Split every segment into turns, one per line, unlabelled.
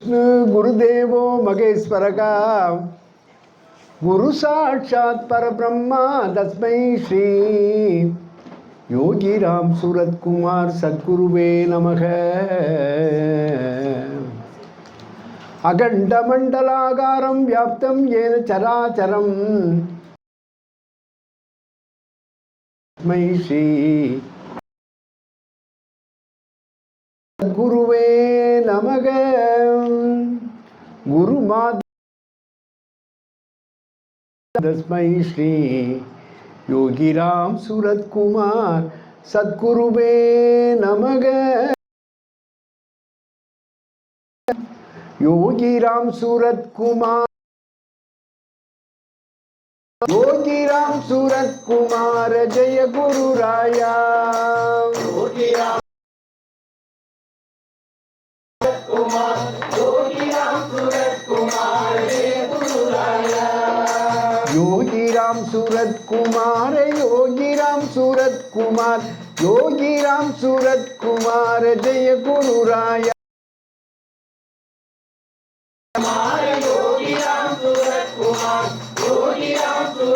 விஷ்ணு குருதேவோ மகேஸ்வரகா. குரு சாட்சாத் பரபிரம்மா தஸ்மை ஸ்ரீ. யோகிராம் சுரத்குமார் சத்குருவே நமக. அகண்டமண்டலாகாரம் வியாப்தம் ஏன சராச்சரம் தஸ்மை ஸ்ரீ. நமக. गुरुमाद तस्मय श्री योगीराम सूरत कुमार, सदगुरुवे नमग योगीराम सूरत कुमार, योगी राम सूरत कुमार, जय गुरु राया।
योगी राम
योगीराम सूरत कुमार योगीराम सूरत कुमार योगीराम सूरत कुमार जय गुरु राया।
सूरत योगीराम सूरत कुमार जय गुरु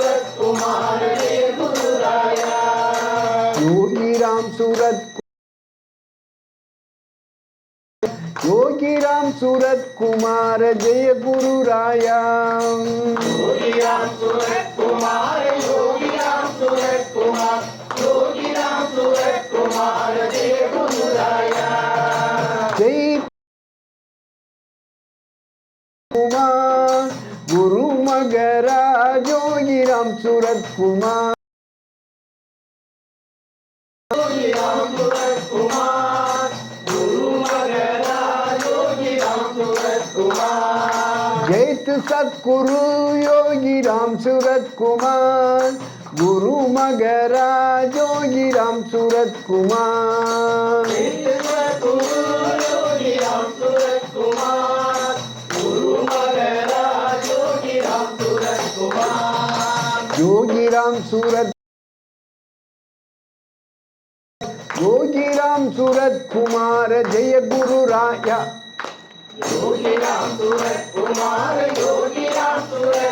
राया।
जय गुरु मगरा योगीराम सूरत कुमार जैत सतगुरु
योगी राम सूरत
ஜெய் குமார் குரு மகராஜோகி ராம் சூரத் குமார் ஜெயித்து சத்குரு யோகி ராம் சூரத் குமார் गुरु मगरा योगी राम सूरत कुमार। योगी राम सूरत योगी राम सूरत कुमार, जय गुरु राया।
योगी राम सूरत कुमार योगी राम सूरत